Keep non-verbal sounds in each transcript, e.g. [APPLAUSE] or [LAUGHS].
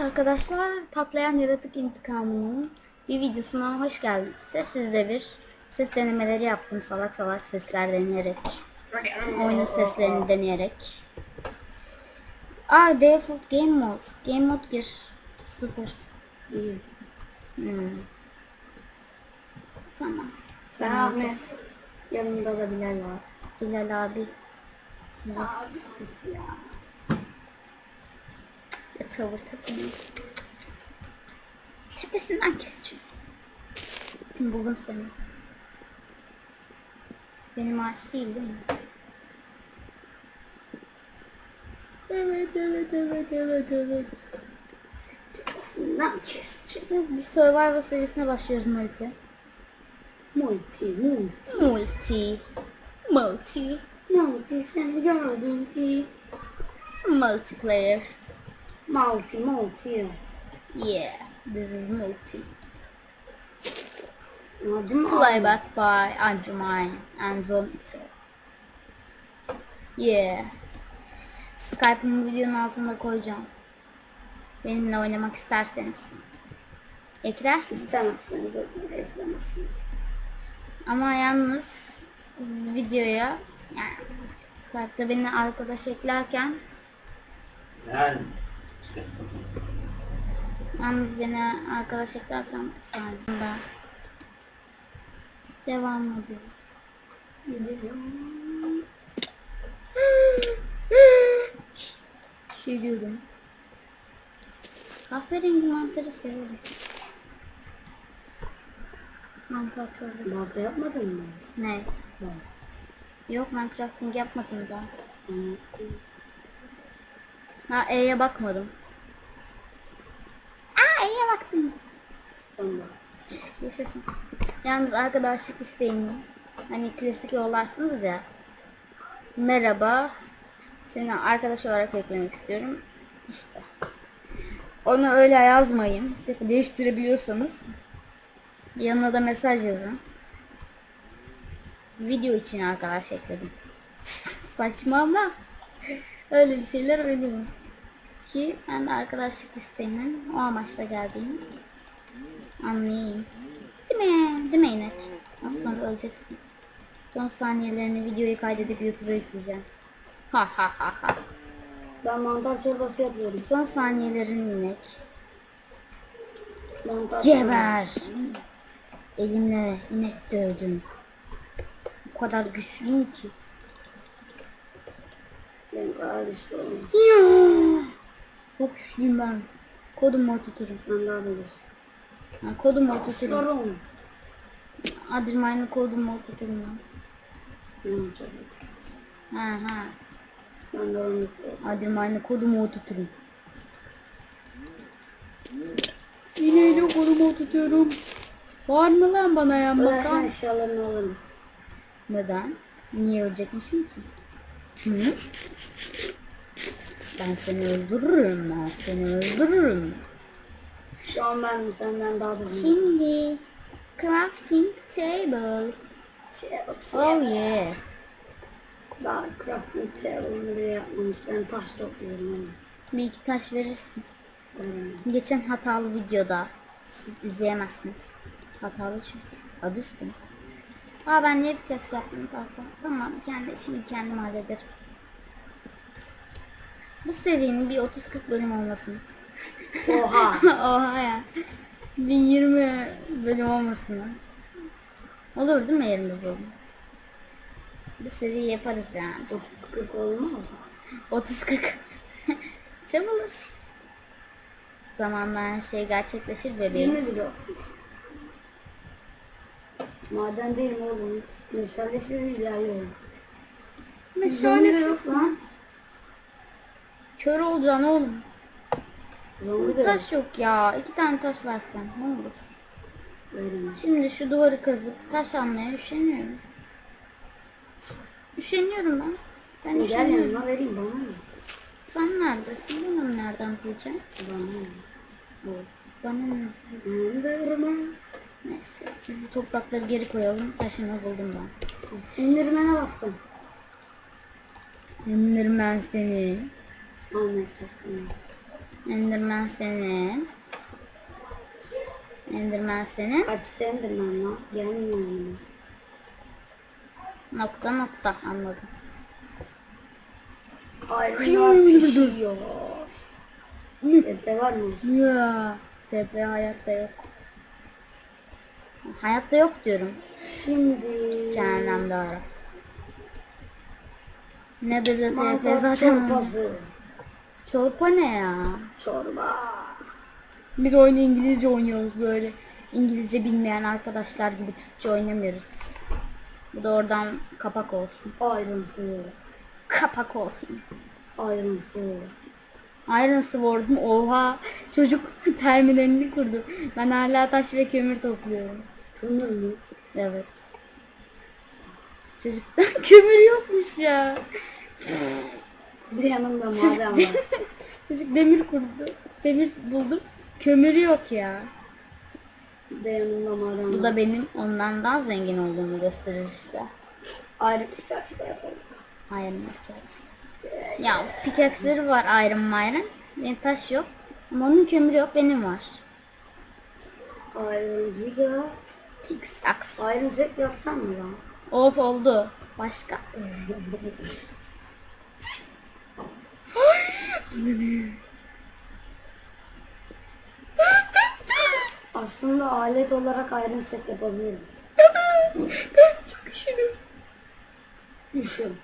Arkadaşlar patlayan yaratık intikamının bir videosuna hoş geldiniz. Sizde bir ses denemeleri yaptım salak salak sesler deneyerek. Oyunun seslerini deneyerek. Aa default game mode. Game mode gir. Sıfır. İyi. Hmm. Tamam. Ben Sen Ahmet. Yanımda da Bilal var. Bilal abi. Şimdi ya. Tavır takımı. Tepesinden keseceğim. Şimdi buldum seni. Benim ağaç değil değil mi? Evet evet evet evet evet. Tepesinden keseceğim. Bir Survivor serisine başlıyoruz multi. Multi, multi. Multi. Multi. Multi seni gördüm ki. Multiplayer. Multi, multi. Yeah. This is multi. Adım Playback by Andromine Andromeda. Yeah. Skype'ımı videonun altına koyacağım. Benimle oynamak isterseniz. Eklersiniz. İstemezseniz eklemezsiniz. Ama yalnız videoya yani Skype'da beni arkadaş eklerken Ben yalnız beni arkadaş eklerken saniye devam ediyor. Gidiyorum. Bir şey diyordum. Kahverengi mantarı severim. Mantar çorbası. Balta yapmadın mı? Ne? Yok ben crafting yapmadım daha. Anlattım. Ha E'ye bakmadım. Aa E'ye baktım. Yaşasın. Yalnız arkadaşlık isteğini hani klasik yollarsınız ya. Merhaba. Seni arkadaş olarak eklemek istiyorum. İşte. Onu öyle yazmayın. De- Değiştirebiliyorsanız. Yanına da mesaj yazın. Video için arkadaş ekledim. [LAUGHS] Saçma ama öyle bir şeyler öyle Ki ben de arkadaşlık isteğinin o amaçla geldiğini Anlayayım. Değil mi? Değil mi inek? Az öleceksin. Son saniyelerini videoyu kaydedip YouTube'a yükleyeceğim. Ha ha ha ha. Ben mantar çorbası yapıyorum. Son saniyelerin inek. Mantar Geber. Elimle inek dövdüm. O kadar güçlüyüm ki. Benim kadar güçlü olmaz. Çok güçlüyüm ben. Kodumu oturturum. Ben daha da. Ha, kodumu oturturum. Sorun. Adırmayını kodumu oturturum ben. Ben çok Ha ha. Ben de onu. Adırmayını kodumu oturturum. İneğiyle kolumu oturtuyorum. Var mı lan bana yan Ölersen bakan? eşyalarını alırım. Neden? Niye ölecekmişim ki? Hı? Ben seni öldürürüm, ben seni öldürürüm. Şu an ben senden daha da Şimdi crafting table. Oh yeah. Daha crafting table'ını bile yapmamış. Ben taş topluyorum. Bir iki taş verirsin. Veremem. Geçen hatalı videoda siz izleyemezsiniz. Hatalı çünkü. Adı üstüne. Aa ben niye pickaxe yaptım tahta? Tamam kendi işimi kendim hallederim. Bu serinin bir 30-40 bölüm olmasın. Oha. [LAUGHS] Oha ya. 1020 bölüm olmasın. Olur değil mi 20 bölüm? Bir seri yaparız yani. 30-40 olmaz. 30-40. Çabalırız. Zamanla her şey gerçekleşir bebeğim. 20 bile olsun. Maden değil mi oğlum? Meşalesiz ilerliyorum. Meşalesiz lan. Kör olacaksın oğlum. Zombi de Taş yok ya. İki tane taş versen ne olur. veremem. Şimdi şu duvarı kazıp taş almaya üşeniyorum. Üşeniyorum ben. Ben Gel üşeniyorum. yanıma vereyim bana ne? Sen neredesin? Ben onu nereden bulacağım? Bana ne? Bu. Bana ne? De veremem. Neyse. Biz bu toprakları geri koyalım. Taşını buldum ben. İndirmene baktım. Ben seni. Ahmet çok Enderman senin. Enderman senin. Kaçtı Enderman lan? Gelmiyor mu? Nokta nokta anladım. Ayrılar pişiyor. Tepe var mı? Ya TP hayatta yok. Hayatta yok diyorum. Şimdi... Cehennemde ara. Nedir de TP zaten. çorbası. Çorba ne ya? Çorba. Biz oyunu İngilizce oynuyoruz böyle. İngilizce bilmeyen arkadaşlar gibi Türkçe oynamıyoruz biz. Bu da oradan kapak olsun. Iron Sword. Kapak olsun. Iron Sword. Iron Sword'um oha çocuk terminalini kurdu. Ben hala taş ve kömür topluyorum. Kömür mü? Evet. Çocukta [LAUGHS] kömür yokmuş ya. Bir de yanımda maden var. [LAUGHS] Çocuk demir kurdu. Demir buldum. Kömürü yok ya. Bir de yanımda maden Bu var. da benim ondan daha zengin olduğumu gösterir işte. Ayrı pickaxe de yapalım. Iron Pickaxe. Ya pickaxe'leri var Iron Myron. Benim taş yok. Ama onun kömürü yok benim var. Iron Giga. Pickaxe. Iron set yapsam mı lan? Of oldu. Başka. Aslında alet olarak Iron set yapabilirim. Çok üşüdüm. Düşün.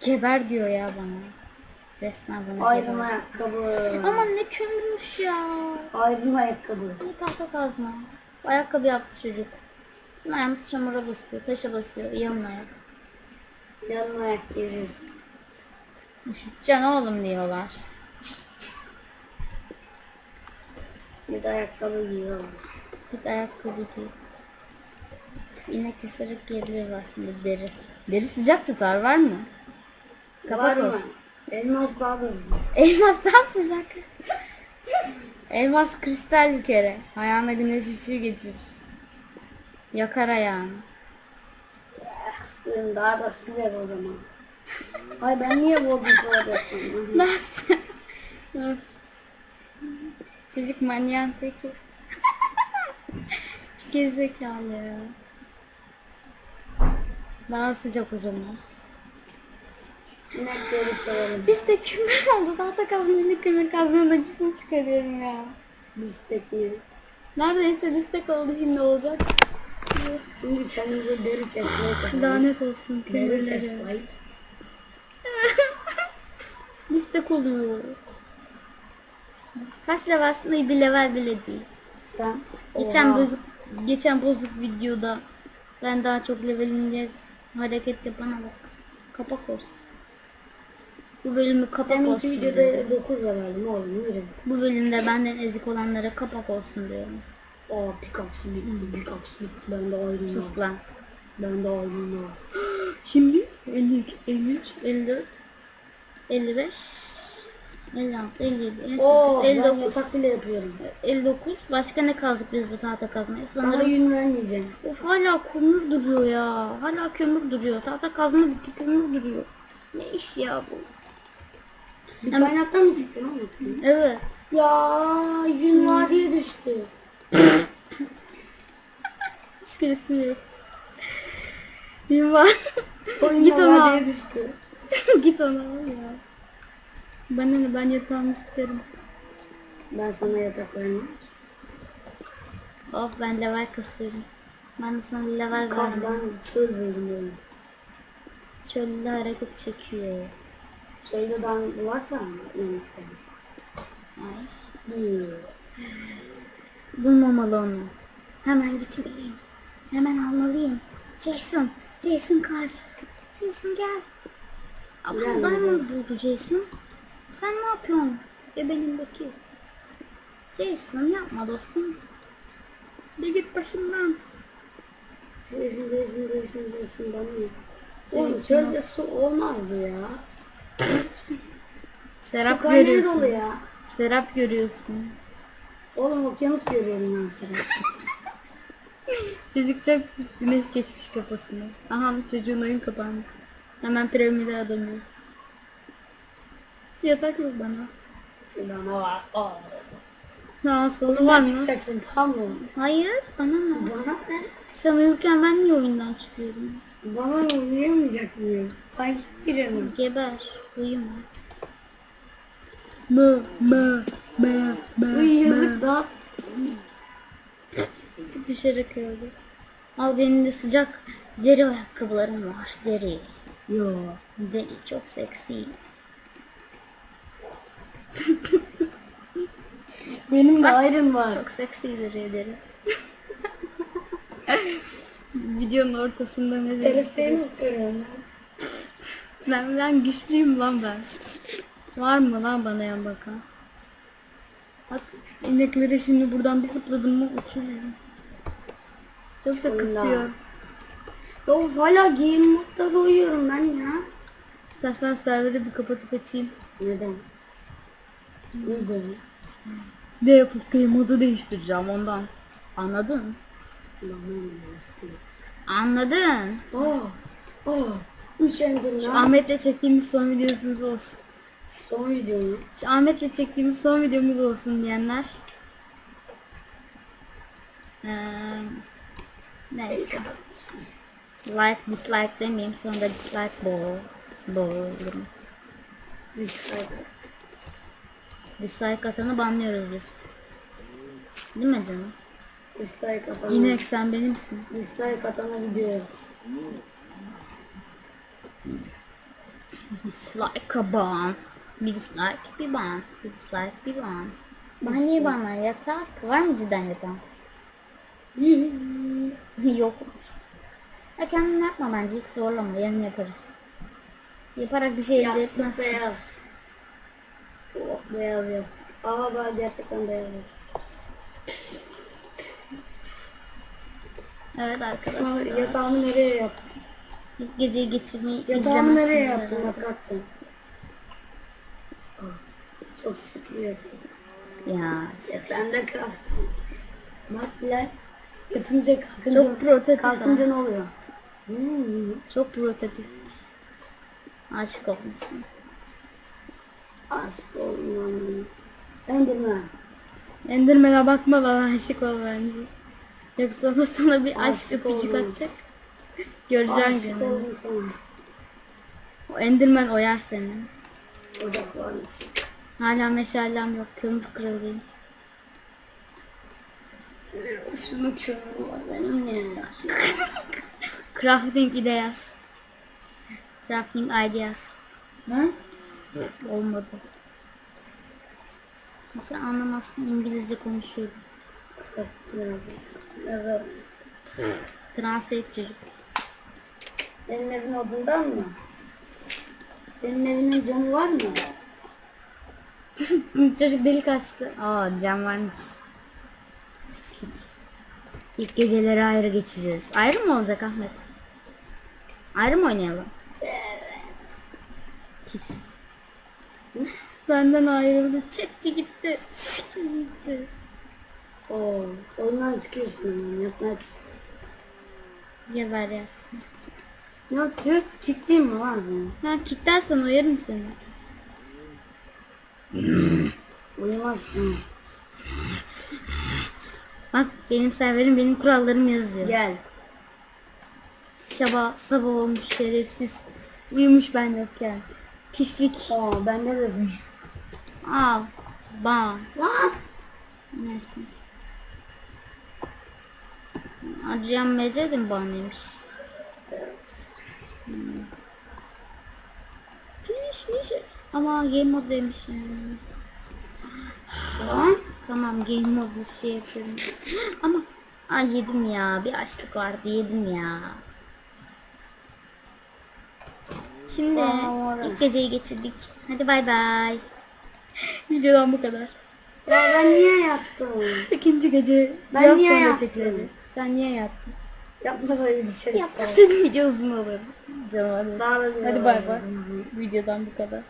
Geber diyor ya bana. Resmen bana geber. ayakkabı. Aman ne kömürmüş ya. Iron ayakkabı. Ne tahta kazma. Ayakkabı yaptı çocuk. Bizim ayağımız çamura basıyor, taşa basıyor. Yalın ayak. Yalın ayak giyeceğiz. Üşüteceksin oğlum diyorlar. Bir de ayakkabı giyiyorum. Git ayakkabı giy. İnek keserek giyebiliriz aslında deri. Deri sıcak tutar var mı? Kapak Var mı? olsun. Elmas daha da hızlı. Elmastan sıcak. Elmas kristal bir kere. Ayağına güneş ışığı geçirir. Yakar ayağını. Suyum daha da sıcak o zaman. Ay ben niye bozdu soğuk yaptım? Nasıl? Çocuk manyağın teki. Gerizekalı ya. Daha sıcak o zaman. İnekleri soralım. Biz de kömür oldu. Daha da kazmayla kömür kazmanın acısını çıkarıyorum ya. Bisteki. Neredeyse destek oldu şimdi olacak. Şimdi kendimize deri çekmeye koyalım. Lanet olsun Deri kömürlere. chestplate. Destek oluyor. Kaç levelsin? İyi bir level bile değil. Sen. Geçen Oha. bozuk geçen bozuk videoda ben daha çok levelim diye hareket yapana bak. Kapak olsun. Bu bölümü kapak Deminki olsun. videoda diyorum. 9 verdim oğlum. Bu bölümde benden ezik olanlara kapak olsun diyorum. Aa pickaxe bitti, pickaxe bitti. Ben de ayrım Sus var. lan. Ben de ayrım var. [GASPS] Şimdi 52, 53, 54, 55, 56, 57, 58, Oo ben 59, yatak bile yapıyorum. 59. Başka ne kazdık biz bu tahta kazmaya? Sana Sanırım yün vermeyeceğim. Of hala kömür duruyor ya. Hala kömür duruyor. Tahta kazma bitti kömür duruyor. Ne iş ya bu? Bir kaynaktan mı çıktın oğlum? Evet. Ya yün vadiye düştü. [LAUGHS] Var. Oyun Git al. vadiye düştü. [LAUGHS] Git onu al ya. Bana ne ben yatağımı isterim. Ben sana yatak vermem. Of ben level kasıyorum. Ben de sana level Kas vermem. ben çöl böyle. Çölde hareket çekiyor. Çölde dan varsa mı? Yemekte. Hayır. Hmm. Bulmamalı onu. Hemen gitmeliyim. Hemen almalıyım. Jason. Jason kaç. Jason gel. Ama Gelmedi. diamond buldu Jason. Sen ne yapıyorsun? Ebenindeki. Jason yapma dostum. Bir git başımdan. Resim resim resim ben mi? Oğlum çölde su olmazdı ya. [LAUGHS] Serap kaynağı görüyorsun. dolu ya. Serap görüyorsun. Oğlum okyanus görüyorum ben sana. [LAUGHS] Çocuk çok pis güneş geçmiş kafasına. Aha çocuğun oyun kapandı. Hemen piramide adamıyoruz. Yatak yok bana. Bana var. Aa. Ya sonu var mı? Çıkacaksın tamam mı? Hayır bana ne? Bana ne? Sen uyurken ben niye oyundan çıkıyorum? Bana uyuyamayacak mıyım? Sanki girelim. Geber. Uyuma. Mı mı mı mı Uy yazık da. Düşerek öldü. Al benim de sıcak deri ayakkabılarım var. Deri. Yo. Deri çok seksi. Benim de ayrım var. Çok seksidir deri. [LAUGHS] Videonun ortasında ne demek? Teresteyi mi? Ben, ben güçlüyüm lan ben. Var mı lan bana yan bakan? Bak ineklere şimdi buradan bir zıpladım mı uçururum. Çok da kısıyor. Yo hala game modda da uyuyorum ben ya. İstersen serveri bir kapatıp açayım. Neden? Neden? Ne yapıp game modu değiştireceğim ondan. Anladın? Anladın. Oh. Oh. Üç endir Şu. Ahmet'le çektiğimiz son videomuz olsun. Son video mu? Şu Ahmet'le çektiğimiz son videomuz olsun diyenler. Ee, neyse. Like, dislike demeyeyim sonra dislike bol. Boğulurum. Dislike. Dislike atanı banlıyoruz biz. Değil mi canım? Dislike atana. İnek sen benimsin. Dislike atana video. Dislike a ban. Bir dislike bir ban. Bir dislike bir ban. Ban niye banlar? Yatak. Var mı cidden yatağın? [LAUGHS] Yokmuş. Ya kendin yapma bence hiç zorlama yarın yaparız. Yaparak bir şey elde Yastık etmezsin. beyaz. Oh, beyaz yastık. Aa ben gerçekten beyaz yastık. Evet Ama arkadaşlar. Yatağımı nereye yaptım? İlk geceyi geçirmeyi Yatağımı nereye izlemezsiniz yaptım? herhalde. Bak atacağım. Ah, Çok sıkı bir yatak. Ya Ben de craft. Bak bile. Yatınca kalkınca, çok prototip. kalkınca ne oluyor? Hmm. Çok prototipmiş. Aşık olmuşsun. Aşk oldum. Enderman. Endirmene bakma bana aşık ol bence. Yoksa o sana bir aşk Aşık öpücük atacak. Göreceksin Aşık gününü. oldum sana. O Endirmen oyar seni. Ocak varmış. Hala meşalem yok. Kömür kralıyım. Şunu kömür var benim ne? Crafting ideas. Crafting ideas. Hı? Olmadı. Sen anlamazsın İngilizce konuşuyorum. Yazarım. Translate çocuk. Senin evin odundan mı? Senin evinin camı var mı? [LAUGHS] çocuk delik açtı. Aa cam varmış. İlk geceleri ayrı geçiriyoruz. Ayrı mı olacak Ahmet? Ayrı mı oynayalım? Evet. Pis. Benden ayrıldı. Çekti gitti. Sikti gitti. Oo, oyundan çıkıyorsun yatmak istiyorum. Geber yatsın. Ya Türk ciddiyim mi lan sen? Ha kilitlersen uyarım seni. İstemem. Bak benim serverim benim kurallarım yazıyor. Gel. Sabah sabah olmuş şerefsiz. Uyumuş ben yokken. Pislik. Aa bende de sen. Al. Ban. Lan! Neyse. Acıyan Mece de mi banlıymış? Hmm. Pişmiş. Ama game mode demişim. Lan! Tamam game modu şey yapıyorum. [GASPS] Ama Ay yedim ya. Bir açlık vardı yedim ya. Şimdi Aa, ilk geceyi geçirdik. Hadi bay bay. [LAUGHS] Videodan bu kadar. Ya ben niye yattım? [LAUGHS] İkinci gece Ben biraz niye sonra yattım? çekilecek. Sen niye yattın? Yapmasaydı bir şey. Yapmasaydım video uzun olur. Canım hadi. Daha da Hadi bay bay. Videodan bu kadar.